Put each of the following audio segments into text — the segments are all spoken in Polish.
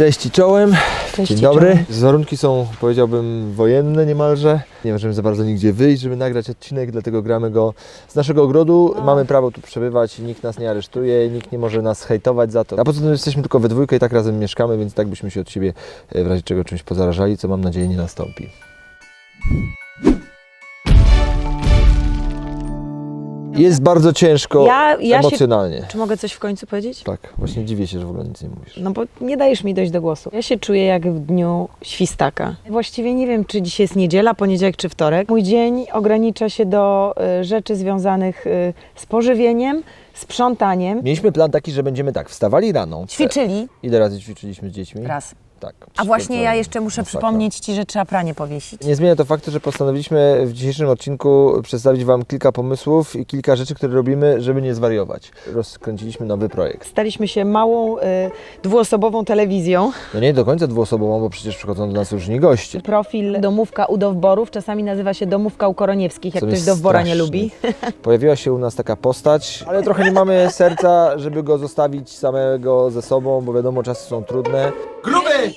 Cześć i czołem. Cześć Dzień dobry. czołem. Warunki są, powiedziałbym, wojenne niemalże. Nie możemy za bardzo nigdzie wyjść, żeby nagrać odcinek, dlatego gramy go z naszego ogrodu. No. Mamy prawo tu przebywać, nikt nas nie aresztuje, nikt nie może nas hejtować za to. A poza tym jesteśmy tylko we dwójkę i tak razem mieszkamy, więc tak byśmy się od siebie e, w razie czego czymś pozarażali, co mam nadzieję nie nastąpi. Jest bardzo ciężko Ja, ja się... emocjonalnie. Czy mogę coś w końcu powiedzieć? Tak, właśnie dziwię się, że w ogóle nic nie mówisz. No bo nie dajesz mi dojść do głosu. Ja się czuję jak w dniu świstaka. Właściwie nie wiem, czy dzisiaj jest niedziela, poniedziałek czy wtorek. Mój dzień ogranicza się do y, rzeczy związanych y, z pożywieniem, sprzątaniem. Mieliśmy plan taki, że będziemy tak, wstawali rano. Ćwiczyli Ile razy ćwiczyliśmy z dziećmi? raz. Tak. A właśnie ja jeszcze muszę Masakra. przypomnieć Ci, że trzeba pranie powiesić. Nie zmienia to faktu, że postanowiliśmy w dzisiejszym odcinku przedstawić Wam kilka pomysłów i kilka rzeczy, które robimy, żeby nie zwariować. Rozkręciliśmy nowy projekt. Staliśmy się małą, y, dwuosobową telewizją. No nie do końca dwuosobową, bo przecież przychodzą do nas różni goście. Profil Domówka u Dowborów czasami nazywa się Domówka u Koroniewskich, jak Co ktoś Dowbora nie lubi. Pojawiła się u nas taka postać, ale trochę nie mamy serca, żeby go zostawić samego ze sobą, bo wiadomo, czasy są trudne. Gruby!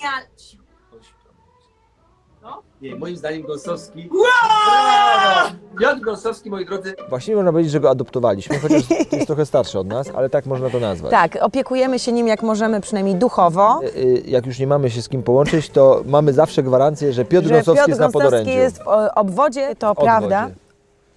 Nie, moim zdaniem Gąsowski. Brawo! Piotr Gąsowski, moi drodzy, Właściwie można powiedzieć, że go adoptowaliśmy, chociaż jest trochę starszy od nas, ale tak można to nazwać. Tak, opiekujemy się nim jak możemy, przynajmniej duchowo. Y, y, Jak już nie mamy się z kim połączyć, to mamy zawsze gwarancję, że Piotr że Gąsowski Piotr jest na Gąsowski podorędziu. jest w o- obwodzie, to Odwodzie. prawda.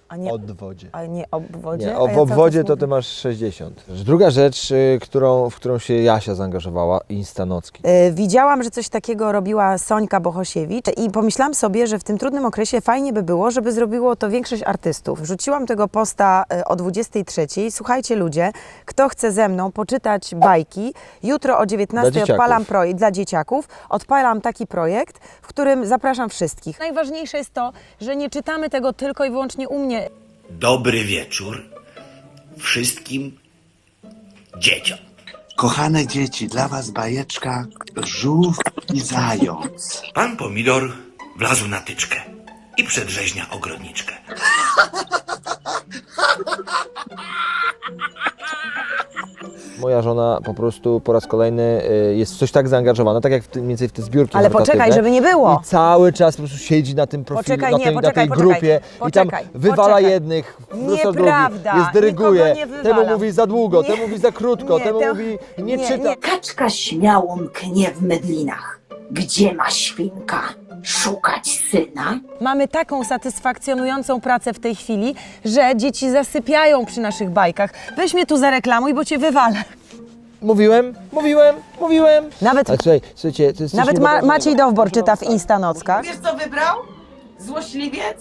A nie, Odwodzie. a nie obwodzie. Nie, o, ja w cały obwodzie to ty masz 60. Druga rzecz, y, którą, w którą się Jasia zaangażowała, Instanocki. Y, Widziałam, że coś takiego robiła Sońka Bohosiewicz i pomyślałam sobie, że w tym trudnym okresie fajnie by było, żeby zrobiło to większość artystów. Wrzuciłam tego posta y, o 23. Słuchajcie ludzie, kto chce ze mną poczytać bajki, jutro o 19 Dla dzieciaków. odpalam projekt dla dzieciaków, odpalam taki projekt, w którym zapraszam wszystkich. Najważniejsze jest to, że nie czytamy tego tylko i wyłącznie u mnie. Dobry wieczór wszystkim dzieciom. Kochane dzieci, dla was bajeczka Żółw i Zając. Pan pomidor wlazł na tyczkę i przedrzeźnia ogrodniczkę. Moja żona po prostu po raz kolejny y, jest w coś tak zaangażowana, tak jak w, tym- mniej więcej w te zbiórki Ale poczekaj, żeby nie było. I cały czas po prostu siedzi na tym profilu, Poczekaj, na nie, tej, na poczekaj, tej poczekaj, grupie i poczekaj, tam wywala poczekaj. jednych, wrzuca drugich, Nieprawda, jest dyryguje, nikogo nie temu wywalam. mówi za długo, Nie. temu mówi za krótko, Nie, temu to- mówi nie, nie, czyta. nie. Kaczka śmiało mknie w mydlinach. Gdzie ma świnka? Szukać syna? Mamy taką satysfakcjonującą pracę w tej chwili, że dzieci zasypiają przy naszych bajkach. Weź mnie tu zareklamuj, bo cię wywalę. Mówiłem, mówiłem, mówiłem. Nawet, słuchaj, słuchajcie, to jest coś nawet Ma- niewyobrażalnego. Maciej Dowbor czyta w Instanockach. Wiesz co wybrał? Złośliwiec?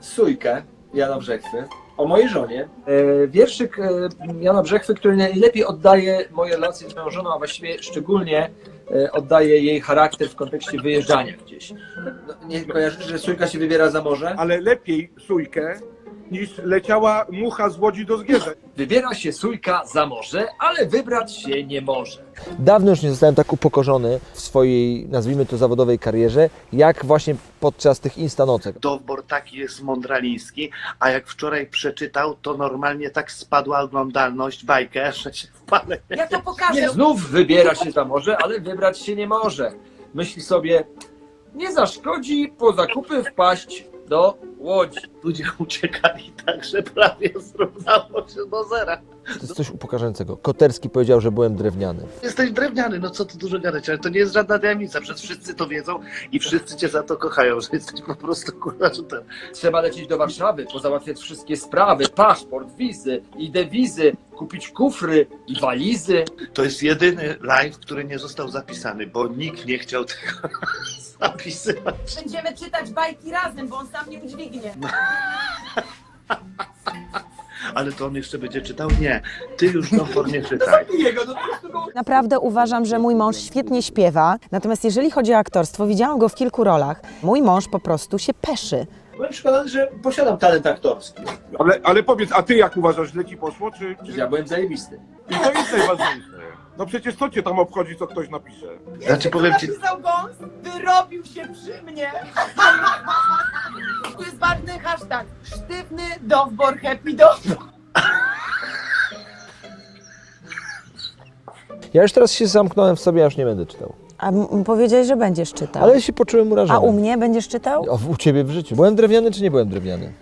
Sójkę Jana Brzechwy o mojej żonie. E, wierszyk e, Jana Brzechwy, który najlepiej oddaje moje relacje z moją żoną, a właściwie szczególnie e, oddaje jej charakter w kontekście wyjeżdżania gdzieś. No, nie kojarzysz, że Sójka się wybiera za morze? ale lepiej sójkę niż leciała mucha z Łodzi do Zgierza. Wybiera się Sójka za morze, ale wybrać się nie może. Dawno już nie zostałem tak upokorzony w swojej, nazwijmy to, zawodowej karierze, jak właśnie podczas tych instanocek. Dowbor taki jest mądraliński, a jak wczoraj przeczytał, to normalnie tak spadła oglądalność bajkę, że się wpalę. Ja to pokażę. Nie, znów wybiera się za morze, ale wybrać się nie może. Myśli sobie, nie zaszkodzi po zakupy wpaść do Łodzi. Ludzie uciekali tak, że prawie zrównało się do zera. To jest coś upokarzającego. Koterski powiedział, że byłem drewniany. Jesteś drewniany, no co tu dużo gadać, ale to nie jest żadna tajemnica, przecież wszyscy to wiedzą i wszyscy cię za to kochają, że jesteś po prostu kurwa, że ten... Trzeba lecieć do Warszawy, pozałatwiać wszystkie sprawy, paszport, wizy i dewizy, kupić kufry i walizy. To jest jedyny live, który nie został zapisany, bo nikt nie chciał tego zapisywać. Będziemy czytać bajki razem, bo on sam nie udźwignie. Ale to on jeszcze będzie czytał? Nie, ty już do nie czytaj. Naprawdę uważam, że mój mąż świetnie śpiewa, natomiast jeżeli chodzi o aktorstwo, widziałam go w kilku rolach. Mój mąż po prostu się peszy. Byłem przekonany, że posiadam talent aktorski. Ale, ale powiedz, a ty jak uważasz, źle ci poszło, czy... Czy... ja byłem zajebisty. I to jest najważniejsze. No przecież co cię tam obchodzi, co ktoś napisze? Znaczy powiem ci, Napisał gąs, wyrobił się przy mnie. Tu jest ważny hashtag. Sztywny dowbor, happy dowbor. Ja już teraz się zamknąłem w sobie, ja już nie będę czytał. A m- powiedziałeś, że będziesz czytał. Ale się poczułem urażony. A u mnie będziesz czytał? O, u ciebie w życiu. Byłem drewniany czy nie byłem drewniany?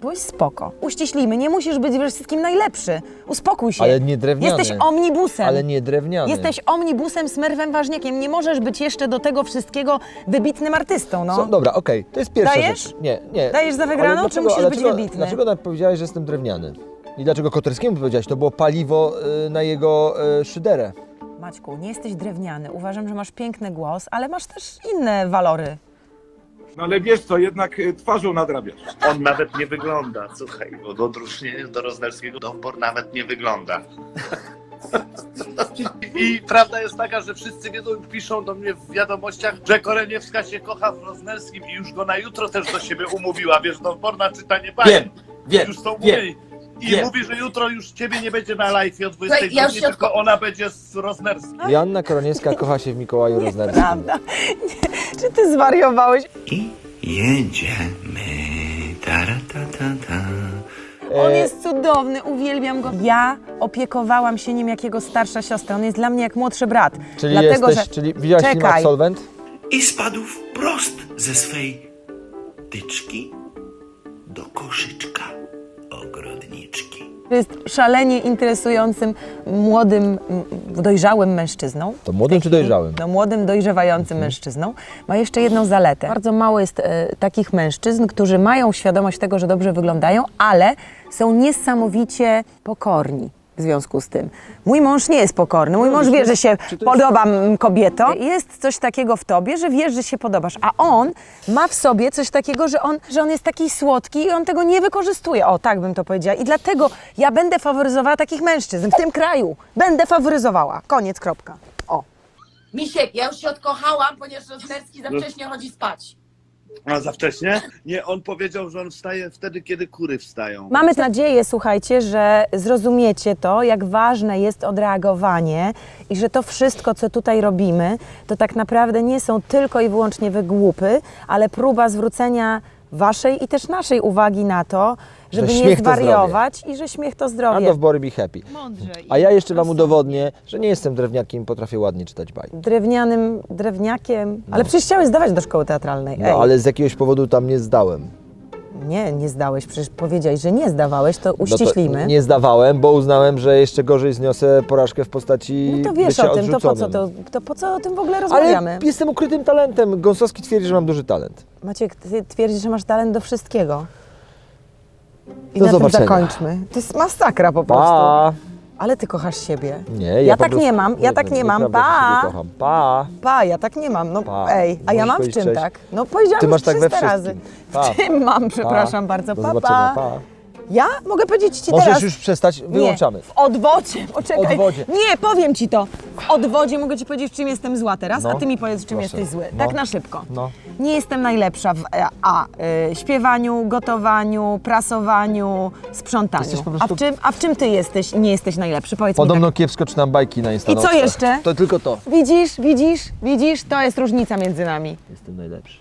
Byłeś spoko. Uściślimy, nie musisz być we wszystkim najlepszy. Uspokój się. Ale nie drewniany. Jesteś omnibusem. Ale nie drewniany. Jesteś omnibusem, smerwem, ważniakiem. Nie możesz być jeszcze do tego wszystkiego wybitnym artystą, no. Co? Dobra, okej, to jest pierwsza Dajesz? rzecz. Nie, nie. Dajesz za Ale wygraną, czy musisz ale być dlaczego, wybitny? Dlaczego nawet powiedziałeś, że jestem drewniany? I dlaczego Koterskiemu powiedziałeś? To było paliwo y, na jego y, szyderę. Maćku, nie jesteś drewniany. Uważam, że masz piękny głos, ale masz też inne walory. No ale wiesz co, jednak y, twarzą nadrabiasz. On nawet nie wygląda, słuchaj, bo do odróżnienia do Roznerskiego Dąbor nawet nie wygląda. I prawda jest taka, że wszyscy wiedzą, piszą do mnie w wiadomościach, że Koreniewska się kocha w Roznerskim i już go na jutro też do siebie umówiła. Wiesz, Dąborna czytanie bajek. Wiem, wiem, Już są wiem. umówieni. I wiem. mówi, że jutro już ciebie nie będzie na live o 22, Słuchaj, ja już się tylko odko- ona będzie z Roznerskim. Joanna Koroniewska kocha się w Mikołaju Roznerskim. Prawda? Czy ty zwariowałeś? I jedziemy. Taratatata. On E, jest cudowny, uwielbiam go. Ja opiekowałam się nim jak jego starsza siostra. On jest dla mnie jak młodszy brat. Czyli Dlatego, jesteś, że... czyli widziałaś film Czekaj. Absolwent? I spadł wprost ze swej tyczki do koszyczka ogrodniczki. jest szalenie interesującym, młodym, dojrzałym mężczyzną. To młodym czy dojrzałym? No młodym, dojrzewającym mężczyzną. Ma jeszcze jedną zaletę. Bardzo mało jest e, takich mężczyzn, którzy mają świadomość tego, że dobrze wyglądają, ale są niesamowicie pokorni. W związku z tym. Mój mąż nie jest pokorny. Mój mąż wie, że się podobam kobietom. Jest coś takiego w tobie, że wiesz, że się podobasz. A on ma w sobie coś takiego, że on, że on jest taki słodki i on tego nie wykorzystuje. O, tak bym to powiedziała. I dlatego ja będę faworyzowała takich mężczyzn w tym kraju. Będę faworyzowała. Koniec, kropka. O. Misiek, ja już się odkochałam, ponieważ Roznerski za wcześnie chodzi spać. A za wcześnie? Nie, on powiedział, że on wstaje wtedy, kiedy kury wstają. Mamy nadzieję, słuchajcie, że zrozumiecie to, jak ważne jest odreagowanie i że to wszystko, co tutaj robimy, to tak naprawdę nie są tylko i wyłącznie wygłupy, ale próba zwrócenia waszej i też naszej uwagi na to, żeby Że nie śmiech to zwariować i że śmiech to And zdrowie. of Bory be happy. A ja jeszcze wam udowodnię, że nie jestem drewniakiem, potrafię ładnie czytać bajki. Drewnianym drewniakiem. Ale przecież chciałeś zdawać do szkoły teatralnej. Ej. No ale z jakiegoś powodu tam nie zdałem. Nie, nie zdałeś. Przecież powiedziałeś, że nie zdawałeś, to No to uściślimy. nie zdawałem, bo uznałem, że jeszcze gorzej zniosę porażkę w postaci No to wiesz bycia o tym, to po co, to, to po co o tym w ogóle rozmawiamy? Ale jestem ukrytym talentem. Gąsowski twierdzi, że mam duży talent. Maciek, ty twierdzisz, że masz talent do wszystkiego. I Do na zobaczenia. tym zakończmy. To jest masakra po prostu. Pa! Ale ty kochasz siebie. Nie, ja, Ja tak prostu- nie mam, ja tak nie mam. Pa! kocham. Pa! Pa, ja tak nie mam. No Pa. ej, a ja mam w czym cześć? tak? No powiedziałam Ty już masz tak we 300 razy. Pa. W czym mam, przepraszam bardzo. Pa, zobaczenia. pa. Pa. Ja mogę powiedzieć ci Możesz teraz. już przestać, wyłączamy. Nie, w odwodzie, poczekaj. Odwodzie. Nie, powiem ci to. W odwodzie mogę ci powiedzieć, w czym jestem zła teraz, No. a ty mi powiedz, w czym Proszę. jesteś zły. No. Tak na szybko. No. Nie jestem najlepsza w e, a, y, śpiewaniu, gotowaniu, prasowaniu, sprzątaniu. Prostu- a, w czym, a w czym ty jesteś, nie jesteś najlepszy? Powiedz Podobno mi kiepsko czytam bajki na I Instagramie. co jeszcze? To tylko to. tak. Widzisz, widzisz, widzisz, to jest różnica między nami. Jestem najlepszy.